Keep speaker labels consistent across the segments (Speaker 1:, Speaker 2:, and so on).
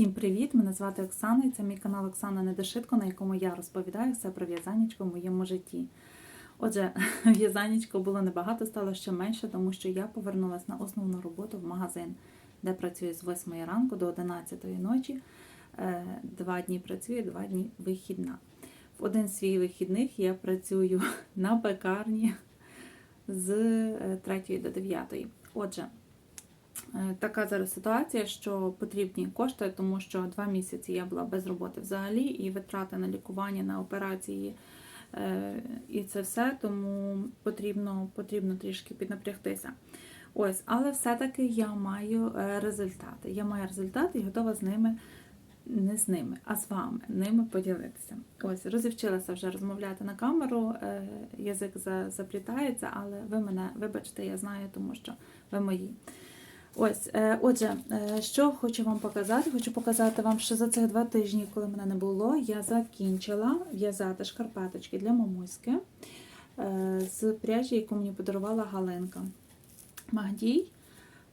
Speaker 1: Всім привіт! Мене звати Оксана і це мій канал Оксана Недошитко, на якому я розповідаю все про в'язанечко в моєму житті. Отже, в'язанечко було небагато, стало ще менше, тому що я повернулася на основну роботу в магазин, де працюю з 8 ранку до 11 ночі. Е, Два дні працюю, два дні вихідна. В один з свій вихідних я працюю на пекарні з 3 до 9. Отже, Е, Така зараз ситуація, що потрібні кошти, тому що два місяці я була без роботи взагалі, і витрати на лікування, на операції е, і це все, тому потрібно, потрібно трішки піднапрягтися. Ось, але все-таки я маю е, результати. Я маю результати і готова з ними, не з ними, а з вами ними поділитися. Ось, розівчилася вже розмовляти на камеру, е, язик за- заплітається, але ви мене вибачте, я знаю, тому що ви мої. Ось, е, отже, е, що хочу вам показати? Хочу показати вам, що за цих два тижні, коли мене не було, я закінчила в'язати шкарпеточки для мамуськи е, з пряжі, яку мені подарувала Галинка. Магдій.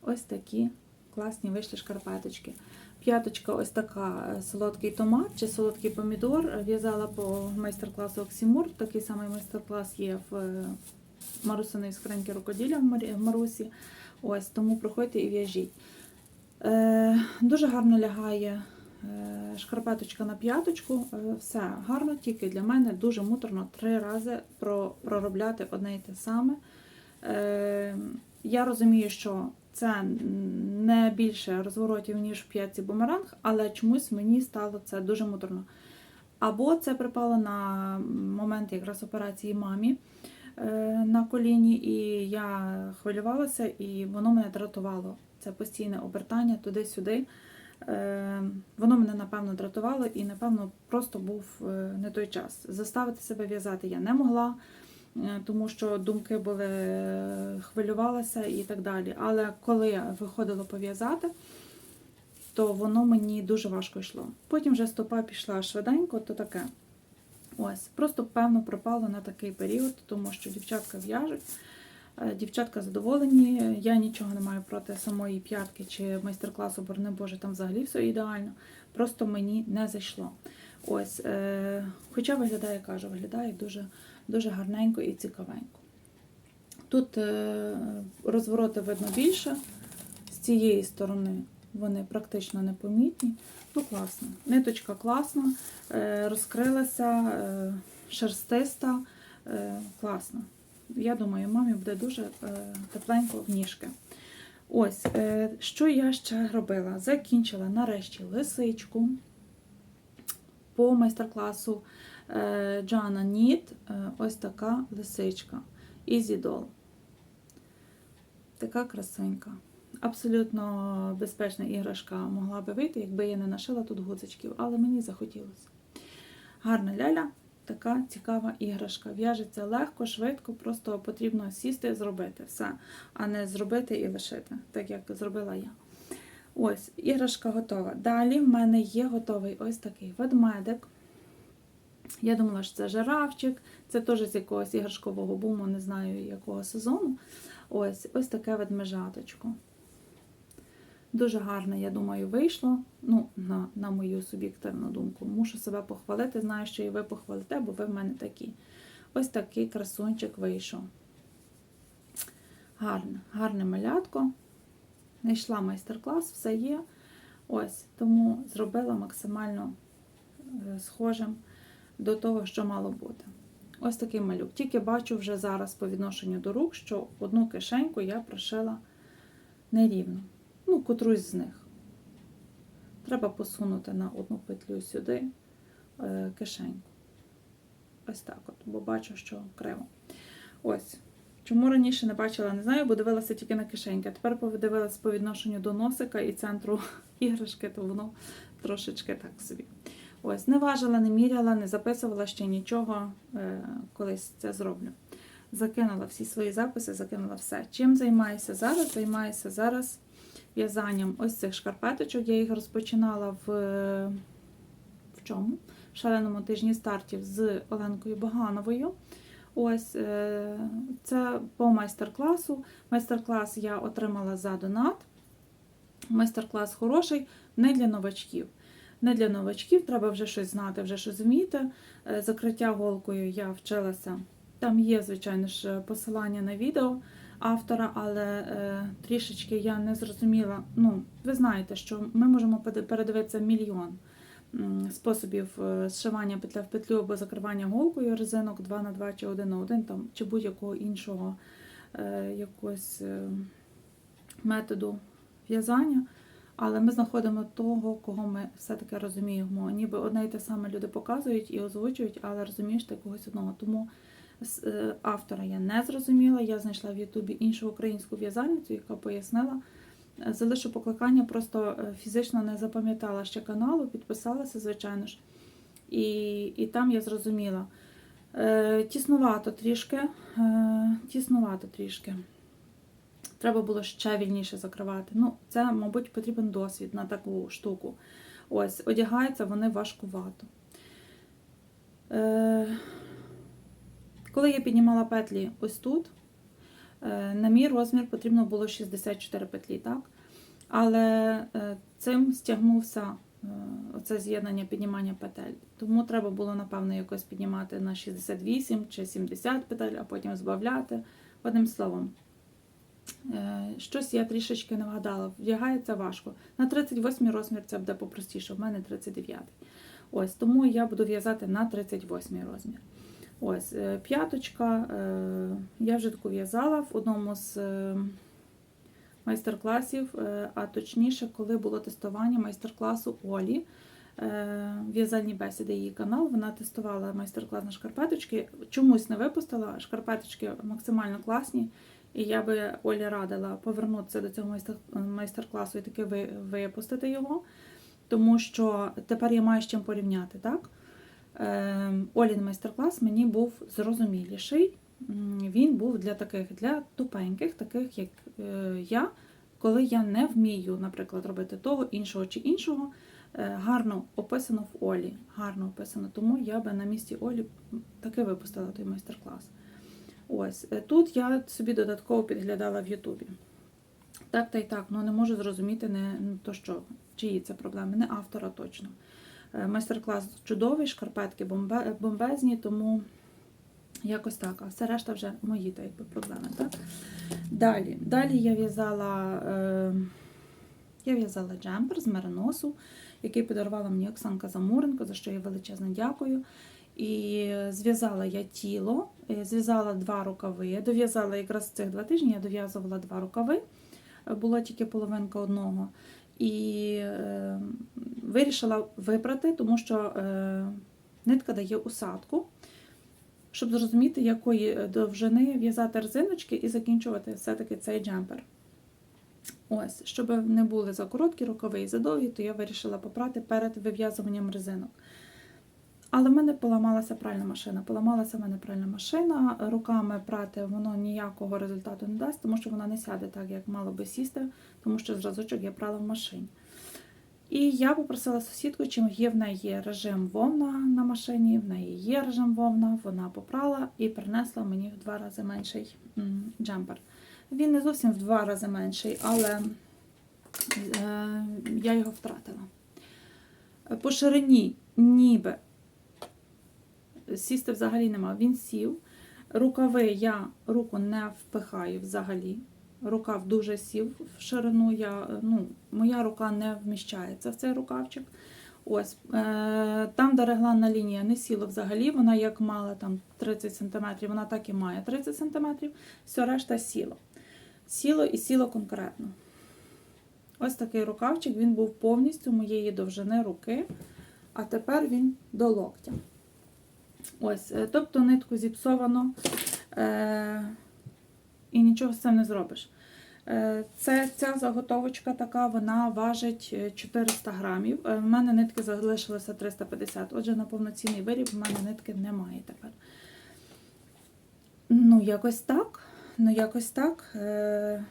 Speaker 1: Ось такі класні вийшли шкарпеточки. П'яточка ось така солодкий томат чи солодкий помідор. В'язала по майстер-класу Оксімур. Такий самий майстер-клас є в Марусиної скриньки рукоділля в Марусі. Ось, тому проходьте і в'яжіть. Е, дуже гарно лягає е, шкарпеточка на п'яточку. Е, все гарно, тільки для мене дуже муторно три рази про, проробляти одне і те саме. Е, я розумію, що це не більше розворотів, ніж в п'ятці бумеранг, але чомусь мені стало це дуже муторно. Або це припало на момент якраз операції мамі на коліні, і я хвилювалася, і воно мене дратувало. Це постійне обертання туди-сюди. Е, Воно мене напевно дратувало і, напевно, просто був е, не той час. Заставити себе в'язати я не могла, е, тому що думки були, е, хвилювалася і так далі. Але коли я виходила пов'язати, то воно мені дуже важко йшло. Потім вже стопа пішла швиденько, то таке. Ось, просто певно пропало на такий період, тому що дівчатка в'яжуть. Е, Дівчатка задоволені, я нічого не маю проти самої п'ятки чи майстер-класу, бо не Боже, там взагалі все ідеально. Просто мені не зайшло. Ось, е, хоча виглядає, кажу, виглядає дуже, дуже гарненько і цікавенько. Тут е, розвороти видно більше, з цієї сторони вони практично непомітні. Ну, класно. Ниточка класна, е, розкрилася, е, шерстиста, е, класно. Я думаю, мамі буде дуже тепленько в ніжки. Ось, що я ще робила? Закінчила нарешті лисичку по майстер-класу Джана Ніт. Ось така лисичка. Doll. Така красунька. Абсолютно безпечна іграшка могла би вийти, якби я не нашила тут гудзичків, але мені захотілося. Гарна ляля, така цікава іграшка. В'яжеться легко, швидко, просто потрібно сісти зробити все, а не зробити і лишити, так як зробила я. Ось, іграшка готова. Далі в мене є готовий ось такий ведмедик. Я думала, що це жирафчик, це теж з якогось іграшкового буму, не знаю якого сезону. Ось, ось таке ведмежаточко. Дуже гарно, я думаю, вийшло. Ну, на, на мою суб'єктивну думку. Мушу себе похвалити. Знаю, що і ви похвалите, бо ви в мене такі. Ось такий красунчик вийшов. Гарне, гарне малятко. Знайшла майстер-клас, все є. Ось, тому зробила максимально е, схожим до того, що мало бути. Ось такий малюк. Тільки бачу вже зараз по відношенню до рук, що одну кишеньку я прошила нерівно. Ну, котрусь з них. Треба посунути на одну петлю сюди е, кишеньку. Ось так от, бо бачу, що криво. Ось. Чому раніше не бачила, не знаю, бо дивилася тільки на кишеньки. А тепер подивилася по відношенню до носика і центру іграшки, то воно трошечки так собі. Ось, не важила, не міряла, не записувала ще нічого, е, колись це зроблю. Закинула всі свої записи, закинула все. Чим займаюся зараз? Займаюся зараз в'язанням ось цих шкарпеточок. Я їх розпочинала в, в чому? В шаленому тижні стартів з Оленкою Богановою. Ось е, це по майстер-класу. Майстер-клас я отримала за донат. Майстер-клас хороший, не для новачків. не для новачків, треба вже щось знати, вже щось вміти. Е, Закриття голкою я вчилася. Там є, звичайно ж, посилання на відео автора, але е, трішечки я не зрозуміла. Ну, ви знаєте, що ми можемо передивитися мільйон способів е, зшивання петля в петлю або закривання голкою резинок 2 на 2 чи 1 на 1 там, чи будь-якого іншого е, якогось е, методу в'язання. Але ми знаходимо того, кого ми все-таки розуміємо. Ніби одне і те саме люди показують і озвучують, але розумієш ти когось одного. Тому автора я не зрозуміла. Я знайшла в Ютубі іншу українську в'язальницю, яка пояснила. Е, Залишу покликання, просто е, фізично не запам'ятала ще каналу, підписалася, звичайно ж. І, і там я зрозуміла. Е, тіснувато трішки. Е, тіснувато трішки. Треба було ще вільніше закривати. Ну, це, мабуть, потрібен досвід на таку штуку. Ось, одягаються вони важкувато. Е, коли я піднімала петлі ось тут, е, на мій розмір потрібно було 64 петлі, так? Але е, цим стягнувся е, оце з'єднання піднімання петель. Тому треба було, напевно, якось піднімати на 68 чи 70 петель, а потім збавляти. Одним словом, щось я трішечки не вгадала. Вдягається важко. На 38 розмір це буде попростіше, в мене 39. Ось, тому я буду в'язати на 38 розмір. Ось, е, п'яточка. е, Я вже таку в'язала в одному з е, майстер-класів, а точніше, коли було тестування майстер-класу Олі. В'язальні бесіди її канал. Вона тестувала майстер-клас на шкарпеточки. Чомусь не випустила. Шкарпеточки максимально класні. І я би Олі радила повернутися до цього майстер- майстер-класу і таки випустити його. Тому що тепер я маю з чим порівняти, так? Е, Олін майстер-клас мені був зрозуміліший. Він був для таких, для тупеньких, таких як е, я, коли я не вмію, наприклад, робити того, іншого чи іншого. Е, Гарно описано в Олі. Гарно описано, тому я би на місці Олі таки випустила той майстер-клас. Ось е, тут я собі додатково підглядала в Ютубі. Так, та й так, ну не можу зрозуміти не ну, то, що чиї це проблеми, не автора точно. Е, Майстер-клас чудовий, шкарпетки бомбе- бомбезні, тому якось так. А все решта вже мої та якби проблеми. Так? Далі. Далі я в'язала, е, я в'язала джемпер з мериносу, який подарувала мені Оксанка Замуренко, за що я величезно дякую. І зв'язала я тіло, е, зв'язала два рукави. Дов'язала якраз цих два тижні, я дов'язувала два рукави, була тільки половинка одного. І е, вирішила випрати, тому що е, нитка дає усадку, щоб зрозуміти, якої довжини в'язати резиночки і закінчувати все-таки цей джемпер. Ось, щоб не були за короткі рукави і за довгі, то я вирішила попрати перед вив'язуванням резинок. Але в мене поламалася пральна машина. Поламалася в мене пральна машина. Руками прати воно ніякого результату не дасть, тому що вона не сяде так, як мало би сісти, тому що зразочок я прала в машині. І я попросила сусідку, чи є в неї режим вовна на машині, в неї є режим вовна, вона попрала і принесла мені в два рази менший джемпер. Він не зовсім в два рази менший, але е, я його втратила. По ширині ніби сісти взагалі нема. Він сів. Рукави я руку не впихаю взагалі. Рукав дуже сів в ширину. Я, ну, моя рука не вміщається в цей рукавчик. Ось, е, там, де регланна лінія не сіла взагалі, вона як мала там 30 см, вона так і має 30 см, все решта сіло. Сіло і сіло конкретно. Ось такий рукавчик, він був повністю моєї довжини руки, а тепер він до локтя. Ось, е, тобто нитку зіпсовано е, і нічого з цим не зробиш. Е, Це ця заготовочка така, вона важить е, 400 грамів. Е, В мене нитки залишилося 350. Отже, на повноцінний виріб в мене нитки немає тепер. Ну, якось так. Ну, якось так. Е,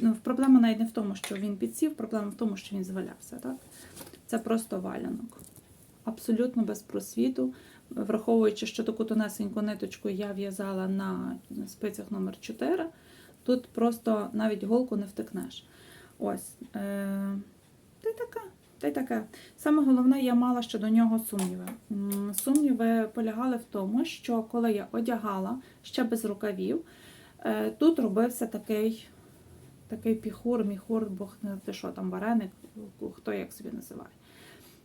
Speaker 1: Ну, проблема навіть не в тому, що він підсів, проблема в тому, що він звалявся. Так? Це просто валянок. Абсолютно без просвіту. Враховуючи, що таку тонесеньку ниточку я в'язала на спицях номер 4 тут просто навіть голку не втикнеш. Ось. Е, та й така. та й таке. Саме головне, я мала щодо нього сумніви. Сумніви полягали в тому, що коли я одягала ще без рукавів, е, тут робився такий, такий піхур, міхур, бог не те, що там вареник, хто як собі називає.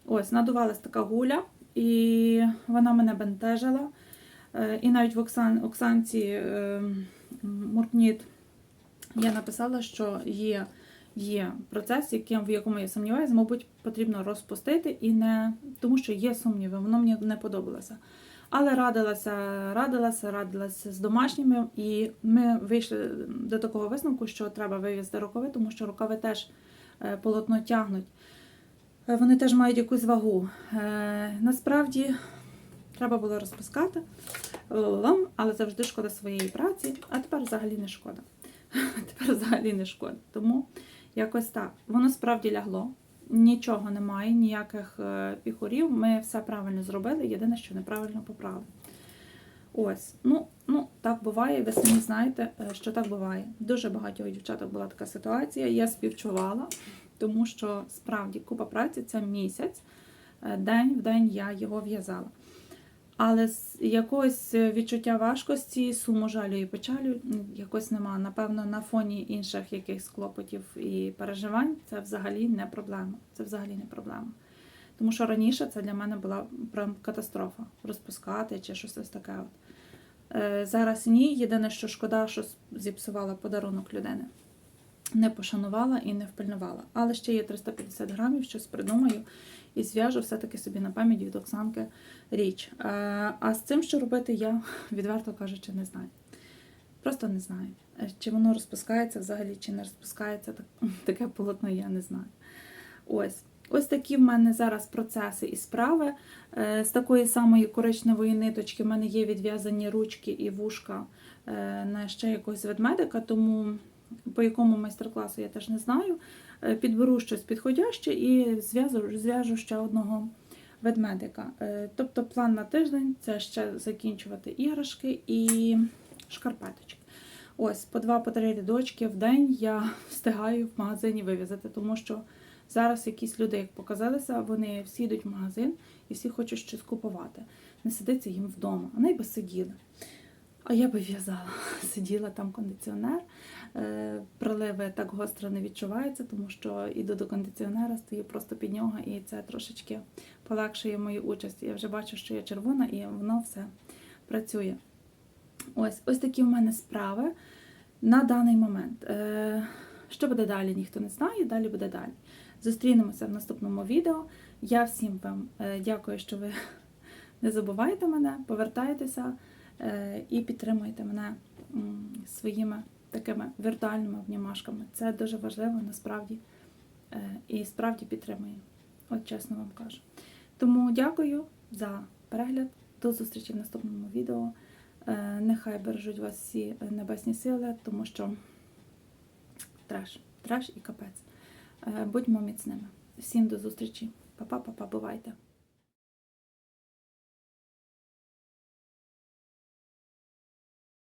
Speaker 1: Ось, надувалась така гуля, і вона мене бентежила. Е, І навіть в Оксан, Оксанці е, Муркніт я написала, що є, є процес, яким, в якому я сумніваюся, мабуть, потрібно розпустити, і не тому що є сумніви, воно мені не подобалося. Але радилася, радилася, радилася з домашніми, і ми вийшли до такого висновку, що треба вивізти рукави, тому що рукави теж е, полотно тягнуть. Е, Вони теж мають якусь вагу. Е, Насправді треба було розпускати, але завжди шкода своєї праці, а тепер взагалі не шкода. Тепер взагалі не шкода. Тому якось так. Воно справді лягло. Нічого немає, ніяких е, піхурів. Ми все правильно зробили. Єдине, що неправильно поправили. Ось, ну, ну так буває. Ви самі знаєте, що так буває. Дуже багатьох дівчаток була така ситуація. Я співчувала, тому що справді купа праці це місяць. Е, День в день я його в'язала. Але з якогось відчуття важкості, суму жалю і печалю якось нема. Напевно, на фоні інших якихось клопотів і переживань це взагалі не проблема. Це взагалі не проблема. Тому що раніше це для мене була прям катастрофа розпускати чи щось ось таке. От. Е, Зараз ні. Єдине, що шкода, що зіпсувала подарунок людини. Не пошанувала і не впильнувала. Але ще є 350 грамів, щось придумаю і зв'яжу все-таки собі на пам'ять від Оксанки річ. Е, А з цим, що робити, я відверто кажучи, не знаю. Просто не знаю. Е, Чи воно розпускається взагалі, чи не розпускається, так, таке полотно я не знаю. Ось. Ось такі в мене зараз процеси і справи. Е, З такої самої коричневої ниточки в мене є відв'язані ручки і вушка на ще якогось ведмедика, тому по якому майстер-класу я теж не знаю. Е, Підберу щось підходяще і зв'яжу, зв'яжу ще одного ведмедика. Е, Тобто план на тиждень це ще закінчувати іграшки і шкарпеточки. Ось по два по три рядочки в день я встигаю в магазині вивізати, тому що зараз якісь люди, як показалися, вони всі йдуть в магазин і всі хочуть щось купувати. Не сидиться їм вдома, вони би сиділи. А я би в'язала. Сиділа там кондиціонер. Е, Приливи так гостро не відчуваються, тому що іду до кондиціонера, стою просто під нього, і це трошечки полегшує мою участь. Я вже бачу, що я червона, і воно все працює. Ось, ось такі в мене справи на даний момент. Е, Що буде далі, ніхто не знає, далі буде далі. Зустрінемося в наступному відео. Я всім вам е, дякую, що ви не забуваєте мене, повертайтеся і підтримуйте мене своїми такими віртуальними обнімашками. Це дуже важливо насправді е, і справді підтримує. От чесно вам кажу. Тому дякую за перегляд. До зустрічі в наступному відео. Е, Нехай бережуть вас всі небесні сили, тому що треш, треш і капець. Е, Будьмо міцними. Всім до зустрічі. Па-па, па-па, бувайте.